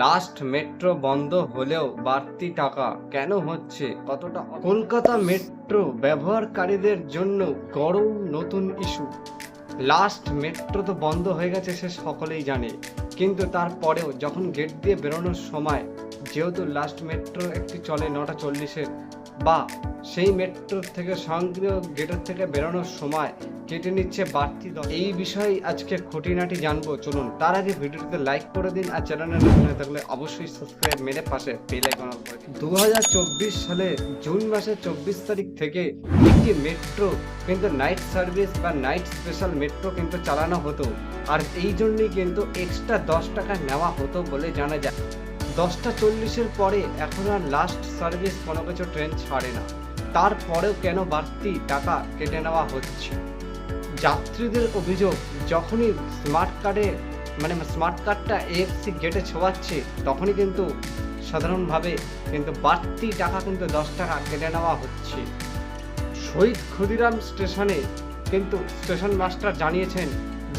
Last metro বন্ধ হলেও বাড়তি টাকা কেন হচ্ছে? কতটা কলকাতা মেট্রো ব্যবহারকারীদের জন্য গরম নতুন ইস্যু লাস্ট মেট্রো তো বন্ধ হয়ে গেছে সে সকলেই জানে। কিন্তু তারপরেও যখন গেট দিয়ে বেরোনোর সময় যেহেতু লাস্ট মেট্রো একটি চলে নটা চল্লিশের বা সেই মেট্রোর থেকে স্বয়ংক্রিয় গেটের থেকে বেরোনোর সময় কেটে নিচ্ছে বাড়তি এই বিষয়ে আজকে খুঁটিনাটি জানব। চলুন, তার আগে ভিডিওটিতে লাইক করে দিন আর চ্যানেলে নতুন হয়ে থাকলে অবশ্যই সাবস্ক্রাইব মেরে পাশে বেল আইকন অন দু সালে জুন মাসের চব্বিশ তারিখ থেকে একটি মেট্রো কিন্তু নাইট সার্ভিস বা নাইট স্পেশাল মেট্রো কিন্তু চালানো হতো। আর এই জন্যই কিন্তু এক্সট্রা দশ টাকা নেওয়া হতো বলে জানা যায়। দশটা চল্লিশের পরে এখন আর লাস্ট সার্ভিস কোনো কিছু ট্রেন ছাড়ে না। তারপরেও কেন বাড়তি টাকা কেটে নেওয়া হচ্ছে? যাত্রীদের অভিযোগ, যখনই স্মার্ট কার্ডে মানে স্মার্ট কার্ডটা এএফসি গেটে ছোঁয়াচ্ছে, তখনই কিন্তু সাধারণভাবে কিন্তু বাড়তি টাকা কিন্তু দশ টাকা কেটে নেওয়া হচ্ছে। শহীদ ক্ষুদিরাম স্টেশনে কিন্তু স্টেশন মাস্টার জানিয়েছেন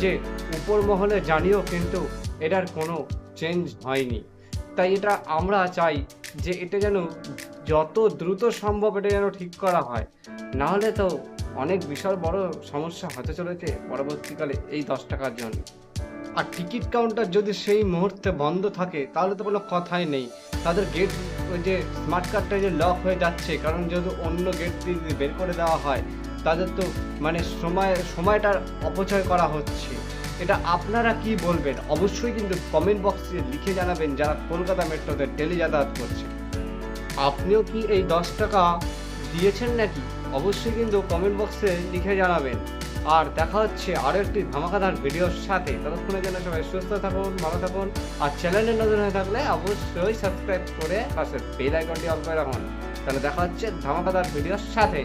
যে উপর মহলে জানিয়েও কিন্তু এটার কোনো চেঞ্জ হয়নি। তাই এটা আমরা চাই যে এটা যেন যত দ্রুত সম্ভব এটা যেন ঠিক করা হয়। নাহলে তো অনেক বিশাল বড় সমস্যা হতে চলেছে পরবর্তীকালে এই দশ টাকার জন্য। আর টিকিট কাউন্টার যদি সেই মুহূর্তে বন্ধ থাকে, তাহলে তো কোনো কথাই নেই। তাদের গেট, ওই যে স্মার্ট কার্ডটা যে লক হয়ে যাচ্ছে, কারণ যেহেতু অন্য গেট দিয়ে যদি বের করে দেওয়া হয়, তাদের তো মানে সময়, সময়টার অপচয় করা হচ্ছে। এটা আপনারা কি বলবেন? অবশ্যই কিন্তু কমেন্ট বক্সে লিখে জানাবেন যারা কলকাতা মেট্রোতে ডেলি যাতায়াত করছে। আপনিও কি এই দশ টাকা দিয়েছেন নাকি? অবশ্যই কিন্তু কমেন্ট বক্সে লিখে জানাবেন। আর দেখা হচ্ছে আরও একটি ধামাকাদার ভিডিওর সাথে। ততক্ষণে যেন সবাই সুস্থ থাকুন, ভালো থাকুন। আর চ্যানেলে নজর হয়ে থাকলে অবশ্যই সাবস্ক্রাইব করে পাশে বেল আইকনটি অন করে রাখুন। তাহলে দেখা হচ্ছে ধামাকাদার ভিডিওর সাথে।